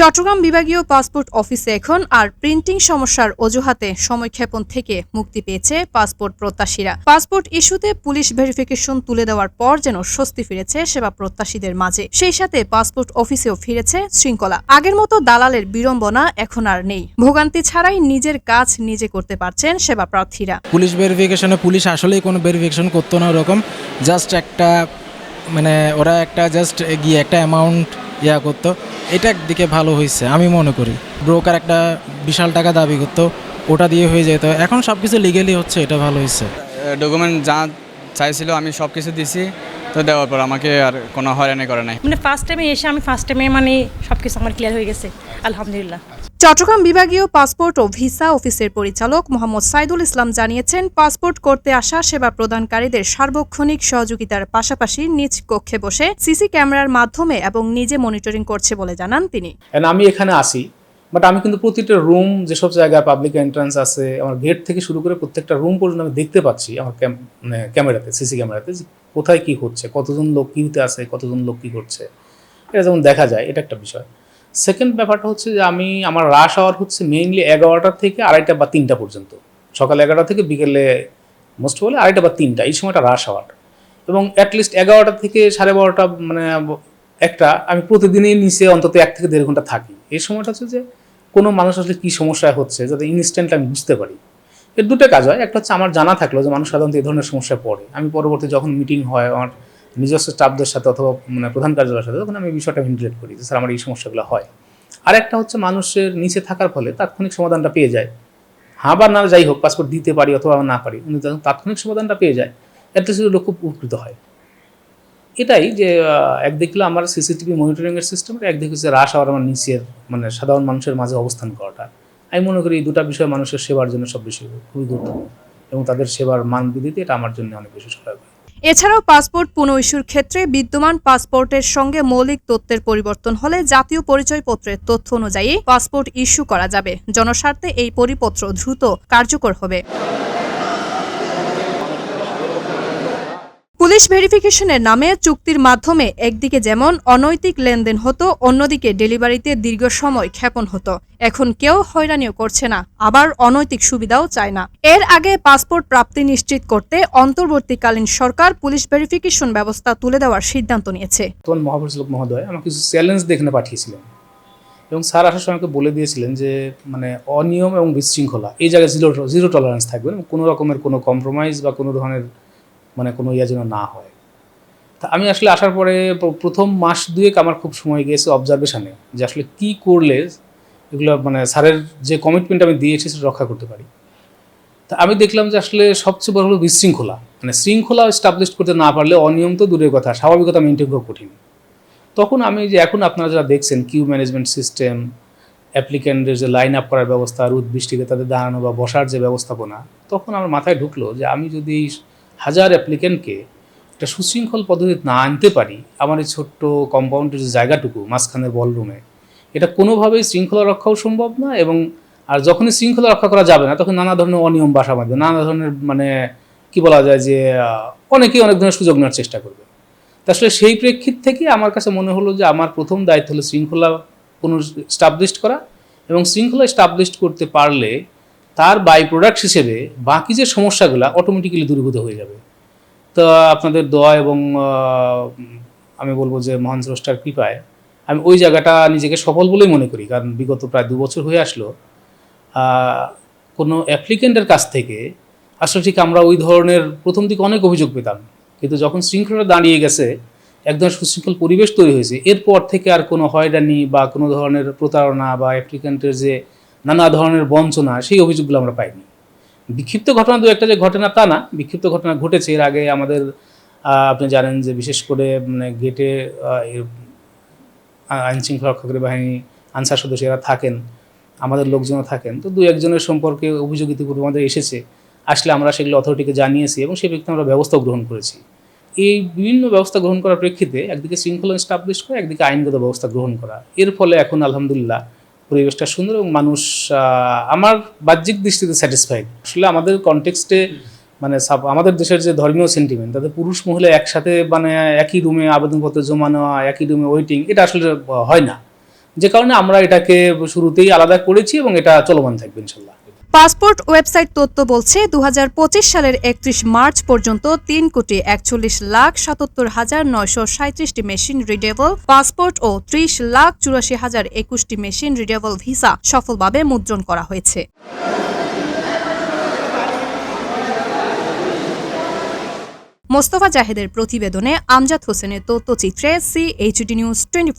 চট্টগ্রাম বিভাগীয় পাসপোর্ট অফিসে এখন আর প্রিন্টিং সমস্যার অজুহাতে সময়ক্ষেপণ থেকে মুক্তি পেয়েছে পাসপোর্ট প্রত্যাশীরা। পাসপোর্ট ইস্যুতে পুলিশ ভেরিফিকেশন তুলে দেওয়ার পর যেন স্বস্তি ফিরেছে সেবা প্রত্যাশীদের মাঝে। সেই সাথে পাসপোর্ট অফিসেও ফিরেছে শৃঙ্খলা। আগের মতো দালালের বিড়ম্বনা এখন আর নেই। ভোগান্তি ছাড়াই নিজের কাজ নিজে করতে পারছেন সেবা প্রার্থীরা। পুলিশ ভেরিফিকেশনে পুলিশ আসলেই কোনো ভেরিফিকেশন করতো না ওরকম। জাস্ট একটা মানে ওরা একটা জাস্ট গিয়ে একটা অ্যামাউন্ট ইয়া করতো এটা একদিকে ভালো হয়েছে আমি মনে করি। ব্রোকার একটা বিশাল টাকা দাবি করতো ওটা দিয়ে হয়ে যেত। এখন সব কিছু লিগেলি হচ্ছে এটা ভালো হয়েছে ডকুমেন্ট যা চাইছিল আমি সব কিছু দিছি তো দেওয়ার পর আমাকে আর কোনো হয়রানি করে নাই। মানে ফার্স্ট টাইমে এসে আমি ফার্স্ট টাইমে মানে সব কিছু আমার ক্লিয়ার হয়ে গেছে আলহামদুলিল্লাহ। চট্টগ্রাম বিভাগীয় পাসপোর্ট ও ভিসা অফিসের পরিচালক মোহাম্মদ সাইদুল ইসলাম জানিয়েছেন, পাসপোর্ট করতে আসা সেবা প্রদানকারীদের সার্বক্ষণিক সহযোগিতার পাশাপাশি নিজ কক্ষে বসে সিসি ক্যামেরার মাধ্যমে এবং নিজে মনিটরিং করছে বলে জানান তিনি। আমি এখানে আসি বাট আমি কিন্তু প্রতিটা রুম যেসব জায়গায় পাবলিক এন্ট্রান্স আছে, আমার গেট থেকে শুরু করে প্রত্যেকটা রুম পর্যন্ত আমি দেখতে পাচ্ছি আমার মানে ক্যামেরাতে, সিসি ক্যামেরাতে কোথায় কি হচ্ছে, কতজন লোক কিউতে আছে, কতজন লোক কি করছে। এটা যেমন দেখা যায়, এটা একটা বিষয়। সেকেন্ড ব্যাপারটা হচ্ছে যে আমি, আমার রাশ আওয়ার হচ্ছে মেইনলি এগারোটা থেকে আড়াইটা বা তিনটা পর্যন্ত। সকাল এগারোটা থেকে বিকেলে মোস্ট বলে আড়াইটা বা তিনটা, এই সময়টা রাশ আওয়ার এবং অ্যাটলিস্ট এগারোটা থেকে সাড়ে বারোটা মানে একটা, আমি প্রতিদিনই নিচে অন্তত এক থেকে দেড় ঘণ্টা থাকি। এই সময়টা হচ্ছে যে কোনো মানুষ আসলে কী সমস্যা হচ্ছে, যাতে ইনস্ট্যান্ট আমি বুঝতে পারি। এর দুটো কাজ হয়। একটা হচ্ছে আমার জানা থাকল যে মানুষ সাধারণত এই ধরনের সমস্যায় পড়ে। আমি পরবর্তী যখন মিটিং হয়, আমার নিজস্ব স্টাফদের সাথে অথবা মানে প্রধান কার্যালয়ের সাথে তখন আমি বিষয়টা ভেন্টিলেট করি যে স্যার আমার এই সমস্যাগুলো হয়। আর একটা হচ্ছে মানুষের নিচে থাকার ফলে তাৎক্ষণিক সমাধানটা পেয়ে যায়। হ্যাঁ বা না যাই হোক পাসপোর্ট দিতে পারি অথবা না পারি উনি তাৎক্ষণিক সমাধানটা পেয়ে যায় এতে শুধু লোক খুব উপকৃত হয়। এটাই যে আহ, একদিকে হলো আমার সিসিটিভি মনিটরিংয়ের সিস্টেম এক একদিকে হচ্ছে রাশ আওয়ার আমার নিচের মানে সাধারণ মানুষের মাঝে অবস্থান করাটা। আমি মনে করি এই দুটা বিষয় মানুষের সেবার জন্য সব বেশি খুবই গুরুত্বপূর্ণ এবং তাদের সেবার মান বৃদ্ধিতে এটা আমার জন্য অনেক বেশি সহায়ক হয় এছাড়াও পাসপোর্ট পুনঃ ইস্যুর ক্ষেত্রে বিদ্যমান পাসপোর্টের সঙ্গে মৌলিক তথ্যের পরিবর্তন হলে জাতীয় পরিচয়পত্রের তথ্য অনুযায়ী পাসপোর্ট ইস্যু করা যাবে। জনস্বার্থে এই পরিপত্র দ্রুত কার্যকর হবে। পুলিশ ভেরিফিকেশনের নামে চুক্তির মাধ্যমে একদিকে যেমন অনৈতিক লেনদেন হতো, অন্যদিকে ডেলিভারিতে দীর্ঘ সময় ক্ষেপণ হতো। এখন কেউ হয়রানিও করছে না, আবার অনৈতিক সুবিধাও চায় না। এর আগে পাসপোর্ট প্রাপ্তি নিশ্চিত করতে অন্তর্বর্তীকালীন সরকার পুলিশ ভেরিফিকেশন ব্যবস্থা তুলে দেওয়ার সিদ্ধান্ত নিয়েছে। মহাপরিচালক মহোদয়, আমাকে কিছু চ্যালেঞ্জ এখানে পাঠিয়েছিলেন। এবং স্যার আসার সময় বলে দিয়েছিলেন যে মানে অনিয়ম এবং বিশৃঙ্খলা, এই জায়গায় জিরো জিরো টলারেন্স থাকবে। কোনো রকমের কোনো কম্প্রোমাইজ বা কোনো ধরনের মানে কোনো ইয়া যেন না হয়। তা আমি আসলে আসার পরে প্রথম মাস দুয়েক আমার খুব সময় গিয়েছে অবজারভেশনে যে আসলে কী করলে এগুলো মানে স্যারের যে কমিটমেন্ট আমি দিয়েছি সেটা রক্ষা করতে পারি। তা আমি দেখলাম যে আসলে সবচেয়ে বড় হলো বিশৃঙ্খলা। মানে শৃঙ্খলা এস্টাবলিশ করতে না পারলে অনিয়ম তো দূরের কথা, স্বাভাবিকতা মেনটেন করা কঠিন। তখন আমি যে এখন আপনারা যারা দেখছেন কিউ ম্যানেজমেন্ট সিস্টেম অ্যাপ্লিক্যান্টের যে লাইন আপ করার ব্যবস্থা, রোদ বৃষ্টিতে তাদের দাঁড়ানো বা বসার যে ব্যবস্থাপনা, তখন আমার মাথায় ঢুকলো যে আমি যদি হাজার অ্যাপ্লিকেন্টকে একটা সুশৃঙ্খল পদ্ধতিতে না আনতে পারি, আমার এই ছোট্ট কম্পাউন্ডের যে জায়গাটুকু মাঝখানের বলরুমে এটা কোনোভাবেই শৃঙ্খলা রক্ষাও সম্ভব না এবং আর যখনই শৃঙ্খলা রক্ষা করা যাবে না, তখন নানা ধরনের অনিয়ম, বাসা বাঁধবে, নানা ধরনের মানে কি বলা যায় যে অনেকেই অনেক ধরনের সুযোগ নেওয়ার চেষ্টা করবে। আসলে সেই প্রেক্ষিত থেকে আমার কাছে মনে হলো যে, আমার প্রথম দায়িত্ব হলো শৃঙ্খলা কোনো স্টাবলিশ করা এবং শৃঙ্খলা স্টাবলিশ করতে পারলে তার বাই প্রোডাক্ট হিসেবে বাকি যে সমস্যাগুলো অটোমেটিক্যালি দূরীভূত হয়ে যাবে। তো আপনাদের দোয়া এবং আমি বলব যে মহান স্রষ্টার কৃপায় আমি ওই জায়গাটা নিজেকে সফল বলেই মনে করি। কারণ বিগত প্রায় দু বছর হয়ে আসলো কোনো অ্যাপ্লিকেন্টের কাছ থেকে আসলে ঠিক আমরা ওই ধরনের প্রথম দিকে অনেক অভিযোগ পেতাম। কিন্তু যখন শৃঙ্খলা দাঁড়িয়ে গেছে, একদম সুশৃঙ্খল পরিবেশ তৈরি হয়েছে, এরপর থেকে আর কোনো হয়রানি বা কোনো ধরনের প্রতারণা বা অ্যাপ্লিকেন্টের যে নানা ধরনের বঞ্চনা, সেই অভিযোগগুলো আমরা পাইনি। বিক্ষিপ্ত ঘটনা দু একটা যে ঘটনা তা না, বিক্ষিপ্ত ঘটনা ঘটেছে। এর আগে আমাদের আপনি জানেন যে বিশেষ করে মানে গেটে আইন শৃঙ্খলা রক্ষাকারী বাহিনী, আনসার সদস্য এরা থাকেন, আমাদের লোকজনও থাকেন। তো দু একজনের সম্পর্কে অভিযোগ ইতিপূর্বে আমাদের এসেছে। আসলে আমরা সেগুলো অথরিটিকে জানিয়েছি এবং সেই ব্যক্তি আমরা ব্যবস্থা গ্রহণ করেছি। এই বিভিন্ন ব্যবস্থা গ্রহণ করার প্রেক্ষিতে একদিকে শৃঙ্খলা স্টাবলিশ করা, একদিকে আইনগত ব্যবস্থা গ্রহণ করা। এর ফলে এখন আলহামদুলিল্লাহ পরিবেশটা সুন্দর এবং মানুষ আমার বাহ্যিক দৃষ্টিতে স্যাটিসফাইড আসলে আমাদের কনটেক্সটে মানে আমাদের দেশের যে ধর্মীয় সেন্টিমেন্ট তাতে পুরুষ মহিলা একসাথে মানে একই রুমে আবেদনপত্র জমা নেওয়া, একই রুমে ওয়েটিং এটা আসলে হয় না। যে কারণে আমরা এটাকে শুরুতেই আলাদা করেছি এবং এটা চলমান থাকবে, ইনশাল্লাহ। পাসপোর্ট ওয়েবসাইট তথ্য বলছে দু হাজার পঁচিশ সালের একত্রিশ মার্চ পর্যন্ত তিন কোটি একচল্লিশ লাখ সাতাত্তর হাজার নয়শো সাঁত্রিশটি মেশিন রিডেবল, পাসপোর্ট ও ত্রিশ লাখ চুরাশি হাজার একুশটি মেশিন রিডেবল ভিসা সফলভাবে মুদ্রণ করা হয়েছে। মোস্তফা জাহেদের প্রতিবেদনে আমজাদ হোসেনের তথ্যচিত্রে সিএইচডি নিউজ টোয়েন্টি